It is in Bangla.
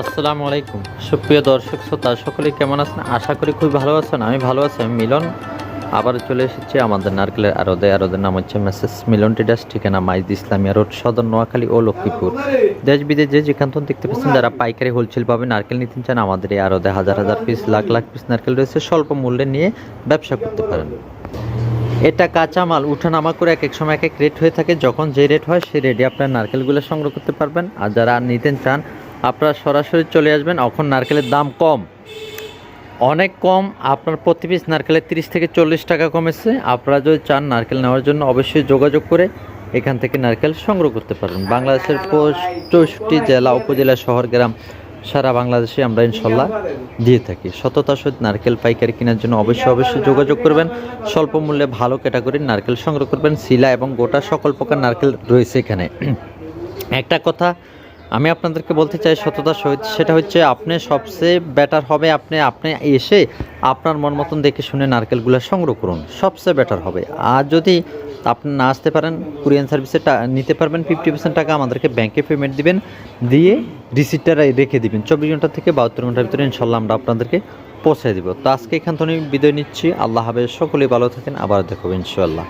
আসসালামু আলাইকুম। সুপ্রিয় দর্শক, শ্রোতা, সকলে কেমন আছেন? আশা করি খুব ভালো আছেন, আমি ভালো আছি, আমি মিলন। আবার চলে এসেছি আমাদের নারকেলের আরদে আরদের নাম হচ্ছে মেসেস মিলন টিডাস, ঠিকানা মাইজ ইসলামিয়া রোড, সদর নোয়াখালী ও লক্ষ্মীপুর। দেশ বিদেশ যে যেখান থেকে দেখতে পাচ্ছেন, যারা পাইকারি হোলসেল পাবে নারকেল নিতে চান, আমাদের এই আরদে হাজার হাজার পিস লাখ লাখ পিস নারকেল রয়েছে, স্বল্প মূল্যে নিয়ে ব্যবসা করতে পারেন। এটা কাঁচামাল, উঠানামা করে এক এক সময় এক এক রেট হয়ে থাকে। যখন যে রেট হয়, সেই রেটে আপনার নারকেলগুলো সংগ্রহ করতে পারবেন। আর যারা নিতে চান আপনারা সরাসরি চলে আসবেন, এখন নারকেলের দাম কম। অনেক কম, আপনার প্রতি পিস নারকেলের তিরিশ থেকে চল্লিশ টাকা কমেছে। আপনারা যদি চান নারকেল নেওয়ার জন্য, অবশ্যই যোগাযোগ করে এখান থেকে নারকেল সংগ্রহ করতে পারবেন। বাংলাদেশের চৌষট্টি জেলা, উপজেলা, শহর, গ্রাম, সারা বাংলাদেশে আমরা ইনশাল্লাহ দিয়ে থাকি। সততার সহিত নারকেল পাইকারি কেনার জন্য অবশ্যই অবশ্যই যোগাযোগ করবেন। স্বল্প মূল্যে ভালো ক্যাটাগরির নারকেল সংগ্রহ করবেন। শিলা এবং গোটা সকল প্রকার নারকেল রয়েছে এখানে। একটা কথা আমি আপনাদেরকে বলতে চাই সততার সহিত, সেটা হচ্ছে আপনি সবচেয়ে বেটার হবে, আপনি আপনি এসে আপনার মন মতন দেখে শুনে নারকেলগুলো সংগ্রহ করুন, সবচেয়ে বেটার হবে। আর যদি আপনি না আসতে পারেন কুরিয়ান সার্ভিসে নিতে পারবেন ফিফটি পার্সেন্ট টাকা আমাদেরকে ব্যাংকে পেমেন্ট দিবেন, দিয়ে রিসিপ্টটা রেখে দিবেন। চব্বিশ ঘণ্টা থেকে বাহাত্তর ঘণ্টার ভিতরে ইনশাল্লাহ আমরা আপনাদেরকে পৌঁছে দেবো। তো আজকে এখান থেকে বিদায় নিচ্ছি। আল্লাহ হাফেজ। সকলেই ভালো থাকেন। আবার দেখো ইনশাল্লাহ